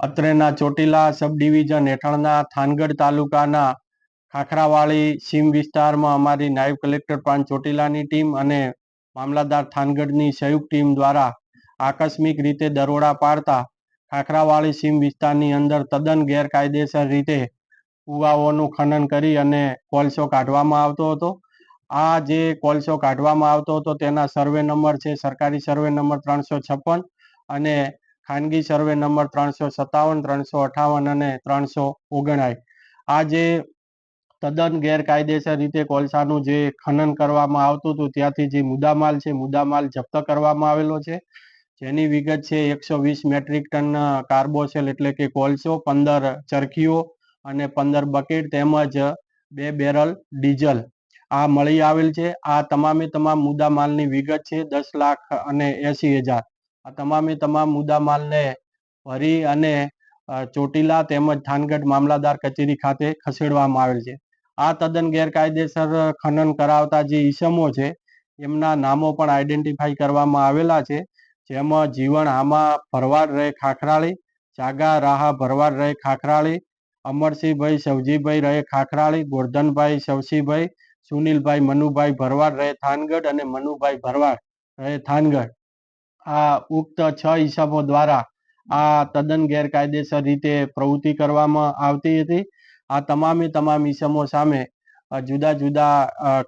અત્રેના ચોટીલા સબ division હેઠળના થાનગઢ તાલુકાના ખાખરાવાળી સીમ વિસ્તારમાં અમારી નાયબ કલેક્ટર પ્રાંત ચોટીલાની ટીમ અને મામલાદાર થાનગઢની સંયુક્ત ટીમ દ્વારા આકસ્મિક રીતે દરોડા પાડતા ખાખરાવાળી સીમ વિસ્તારની અંદર તદ્દન ગેરકાયદેસર રીતે કુવાઓનું ખનન કરી અને કોલસો કાઢવામાં આવતો હતો. આ જે કોલસો કાઢવામાં આવતો હતો તેના સર્વે નંબર છે, સરકારી સર્વે નંબર ત્રણસો છપ્પન અને ખાનગી સર્વે નંબર ત્રણસો સત્તાવન, ત્રણસો અઠાવન અને ત્રણસો ઓગણાય આ જે તદ્દન ગેરકાયદેસર રીતે કોલસાનું જે ખનન કરવામાં આવતું હતું, ત્યાંથી જે મુદ્દામાલ છે, મુદ્દામાલ જપ્ત કરવામાં આવેલો છે. જેની વિગત છે, એકસો વીસ મેટ્રિક ટન કાર્બોસેલ એટલે કે કોલસો પંદર ચરખીઓ અને પંદર બકેટ તેમજ બે બેરલ ડીઝલ આ મળી આવેલ છે. આ તમામે તમામ મુદ્દામાલની વિગત છે. દસ લાખ અને એસી હજાર. આ તમામે તમામ મુદ્દામાલને ભરી અને ચોટીલા તેમજ થાનગઢ મામલાદાર કચેરી ખાતે ખસેડવામાં આવેલ છે. આ તદ્દન ગેરકાયદેસર ખનન કરાવતા જે ઈસમો છે, એમના નામો પણ આઈડેન્ટિફાઈ કરવામાં આવેલા છે. જેમાં જીવણ આમાં ભરવાડ રહે ખાખરાળી, જાગા રાહા ભરવાડ રહે ખાખરાળી, અમરસિંહભાઈ, સવજીભાઈ રહે ખાખરાળી, ગોરધનભાઈ સવસીભાઈ સુનિલભાઈ, મનુભાઈ ભરવાડ રહે થાનગઢ અને મનુભાઈ ભરવાડ રહે થાનગઢ. આ ઉક્ત છ ઈસમો દ્વારા આ તદ્દન ગેરકાયદેસર રીતે પ્રવૃત્તિ કરવામાં આવતી હતી. આ તમામે તમામ ઈસમો સામે જુદા જુદા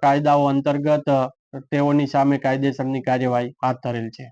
કાયદાઓ અંતર્ગત તેઓની સામે કાયદેસરની કાર્યવાહી હાથ ધરેલ છે.